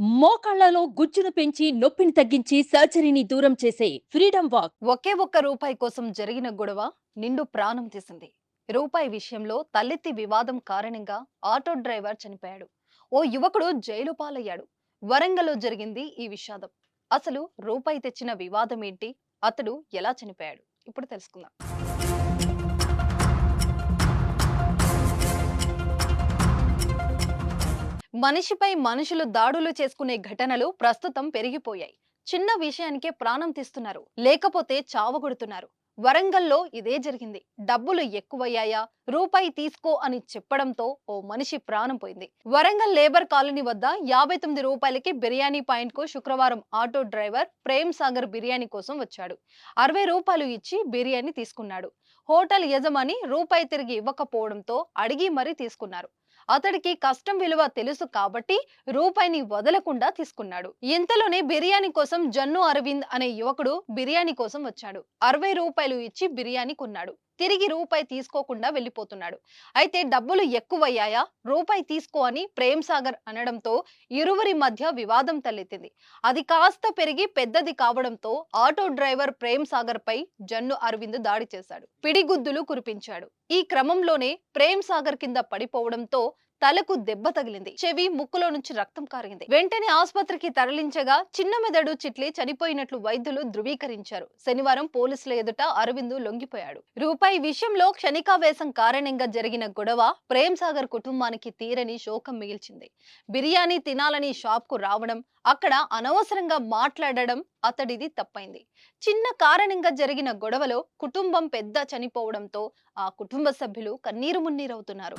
మోకాళ్ళలో గుజ్జును పెంచి నొప్పిని తగ్గించి సర్జరీని దూరం చేసే ఫ్రీడమ్ వాక్. ఒకే ఒక్క రూపాయి కోసం జరిగిన గొడవ నిండు ప్రాణం తీసింది. రూపాయి విషయంలో తలెత్తి వివాదం కారణంగా ఆటో డ్రైవర్ చనిపోయాడు. ఓ యువకుడు జైలు పాలయ్యాడు. వరంగల్లో జరిగింది ఈ విషాదం. అసలు రూపాయి తెచ్చిన వివాదం ఏంటి? అతడు ఎలా చనిపోయాడు? ఇప్పుడు తెలుసుకుందాం. మనిషిపై మనుషులు దాడులు చేసుకునే ఘటనలు ప్రస్తుతం పెరిగిపోయాయి. చిన్న విషయానికే ప్రాణం తీస్తున్నారు. లేకపోతే చావగొడుతున్నారు. వరంగల్లో ఇదే జరిగింది. డబ్బులు ఎక్కువయ్యాయా? రూపాయి తీసుకో అని చెప్పడంతో ఓ మనిషి ప్రాణం పోయింది. వరంగల్ లేబర్ కాలనీ వద్ద యాభై తొమ్మిది రూపాయలకి బిర్యానీ పాయింట్కు శుక్రవారం ఆటో డ్రైవర్ ప్రేమ్ సాగర్ బిర్యానీ కోసం వచ్చాడు. అరవై రూపాయలు ఇచ్చి బిర్యానీ తీసుకున్నాడు. హోటల్ యజమాని రూపాయి తిరిగి ఇవ్వకపోవడంతో అడిగి మరీ తీసుకున్నారు. అతడికి కష్టం విలువ తెలుసు కాబట్టి రూపాయిని వదలకుండా తీసుకున్నాడు. ఇంతలోనే బిర్యానీ కోసం జన్ను అరవింద్ అనే యువకుడు బిర్యానీ కోసం వచ్చాడు. అరవై రూపాయలు ఇచ్చి బిర్యానీ కొన్నాడు. తిరిగి రూపాయి తీసుకోకుండా వెళ్ళిపోతున్నాడు. అయితే డబ్బులు ఎక్కువయ్యాయా? రూపాయి తీసుకో అని ప్రేమ్ సాగర్ అనడంతో ఇరువురి మధ్య వివాదం తలెత్తింది. అది కాస్త పెరిగి పెద్దది కావడంతో ఆటో డ్రైవర్ ప్రేమ్ సాగర్ పై జన్ను అరవింద్ దాడి చేశాడు. పిడిగుద్దులు కురిపించాడు. ఈ క్రమంలోనే ప్రేమ్ సాగర్ కింద పడిపోవడంతో తలకు దెబ్బ తగిలింది. చెవి ముక్కులో నుంచి రక్తం కారింది వెంటనే ఆసుపత్రికి తరలించగా చిన్న మెదడు చిట్లి చనిపోయినట్లు వైద్యులు ధృవీకరించారు. శనివారం పోలీసుల ఎదుట అరవింద్ లొంగిపోయాడు. రూపాయి విషయంలో క్షణికావేశం కారణంగా జరిగిన గొడవ ప్రేమ్ సాగర్ కుటుంబానికి తీరని శోకం మిగిల్చింది. బిర్యానీ తినాలని షాప్కు రావడం అక్కడ అనవసరంగా మాట్లాడడం అతడిది తప్పైంది. చిన్న కారణంగా జరిగిన గొడవలో కుటుంబం పెద్ద చనిపోవడంతో ఆ కుటుంబ సభ్యులు కన్నీరు మున్నీరవుతున్నారు.